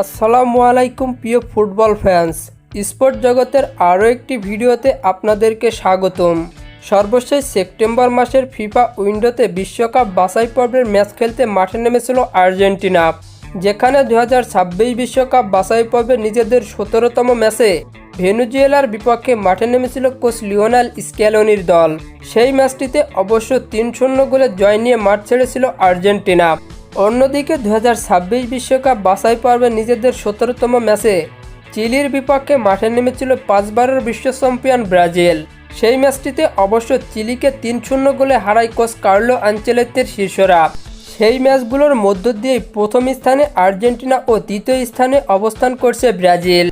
আসসালামু আলাইকুম, প্রিয় ফুটবল ফ্যান্স। স্পোর্ট জগতের আরও একটি ভিডিওতে আপনাদেরকে স্বাগতম। সর্বশেষ সেপ্টেম্বর মাসের ফিফা উইন্ডোতে বিশ্বকাপ বাছাই পর্বের ম্যাচ খেলতে মাঠে নেমেছিল আর্জেন্টিনা, যেখানে দু বিশ্বকাপ বাছাই পর্বে নিজেদের সতেরোতম ম্যাচে ভেনুজুয়েলার বিপক্ষে মাঠে নেমেছিল কোচ লিওনাল স্ক্যালোনির দল। সেই ম্যাচটিতে অবশ্য তিন শূন্য গোলে জয় নিয়ে মাঠ ছেড়েছিল আর্জেন্টিনা। অন্যদিকে দু হাজার বিশ্বকাপ বাছাই পর্বে নিজেদের সতেরোতম ম্যাচে চিলির বিপক্ষে মাঠে নেমেছিল পাঁচবারের বিশ্ব চ্যাম্পিয়ন ব্রাজিল। সেই ম্যাচটিতে অবশ্য চিলিকে তিন শূন্য গোলে হারায় কোচ কার্লো আঞ্চেলেতের শীর্ষরা সেই ম্যাচগুলোর মধ্য দিয়েই প্রথম স্থানে আর্জেন্টিনা ও দ্বিতীয় স্থানে অবস্থান করছে ব্রাজিল।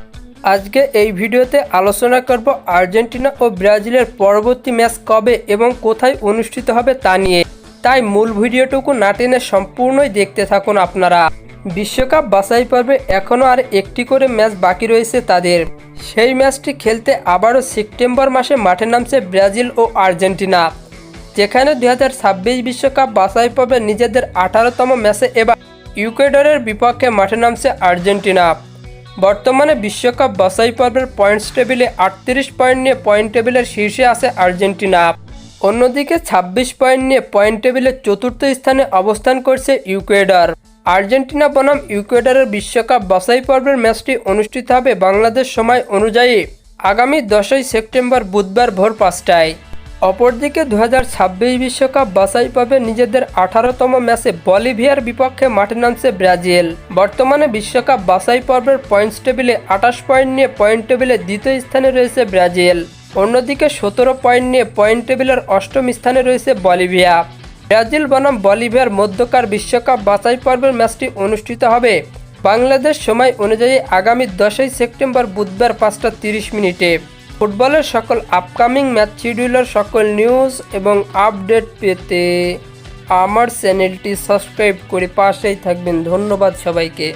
আজকে এই ভিডিওতে আলোচনা করব আর্জেন্টিনা ও ব্রাজিলের পরবর্তী ম্যাচ কবে এবং কোথায় অনুষ্ঠিত হবে তা নিয়ে। তাই মূল ভিডিওটুকু না টেনে সম্পূর্ণই দেখতে থাকুন আপনারা। বিশ্বকাপ বাছাই পর্বে এখনও আর একটি করে ম্যাচ বাকি রয়েছে তাদের। সেই ম্যাচটি খেলতে আবারও সেপ্টেম্বর মাসে মাঠে নামছে ব্রাজিল ও আর্জেন্টিনা। যেখানে দুই বিশ্বকাপ বাছাই পর্বে নিজেদের আঠারোতম ম্যাচে এবার ইউকেডরের বিপক্ষে মাঠে নামছে আর্জেন্টিনা। বর্তমানে বিশ্বকাপ বাছাই পর্বের পয়েন্টস টেবিলে আটত্রিশ পয়েন্ট নিয়ে পয়েন্ট টেবিলের শীর্ষে আছে আর্জেন্টিনা। অন্যদিকে ২৬ পয়েন্ট নিয়ে পয়েন্ট টেবিলের চতুর্থ স্থানে অবস্থান করছে ইউকুয়েডর আর্জেন্টিনা বনাম ইউকুয়েডরের বিশ্বকাপ বাছাই পর্বের ম্যাচটি অনুষ্ঠিত হবে বাংলাদেশ সময় অনুযায়ী আগামী দশই সেপ্টেম্বর বুধবার ভোর পাঁচটায়। অপরদিকে দু হাজার বিশ্বকাপ বাছাই পর্বে নিজেদের আঠারোতম ম্যাচে বলিভিয়ার বিপক্ষে মাঠে নামছে ব্রাজিল। বর্তমানে বিশ্বকাপ বাছাই পর্বের পয়েন্টস টেবিলে আঠাশ পয়েন্ট নিয়ে পয়েন্ট টেবিলে দ্বিতীয় স্থানে রয়েছে ব্রাজিল। অন্যদিকে সতেরো পয়েন্ট নিয়ে পয়েন্ট টেবিলের অষ্টম স্থানে রয়েছে বলিভিয়া। ব্রাজিল বনাম বলিভিয়ার মধ্যকার বিশ্বকাপ বাছাই পর্বের ম্যাচটি অনুষ্ঠিত হবে। বাংলাদেশ সময় অনুযায়ী আগামী দশই সেপ্টেম্বর বুধবার পাঁচটা তিরিশ মিনিটে। ফুটবলের সকল আপকামিং ম্যাচ শিডিউলের, সকল নিউজ এবং আপডেট পেতে আমার চ্যানেলটি সাবস্ক্রাইব করে পাশেই থাকবেন। ধন্যবাদ সবাইকে।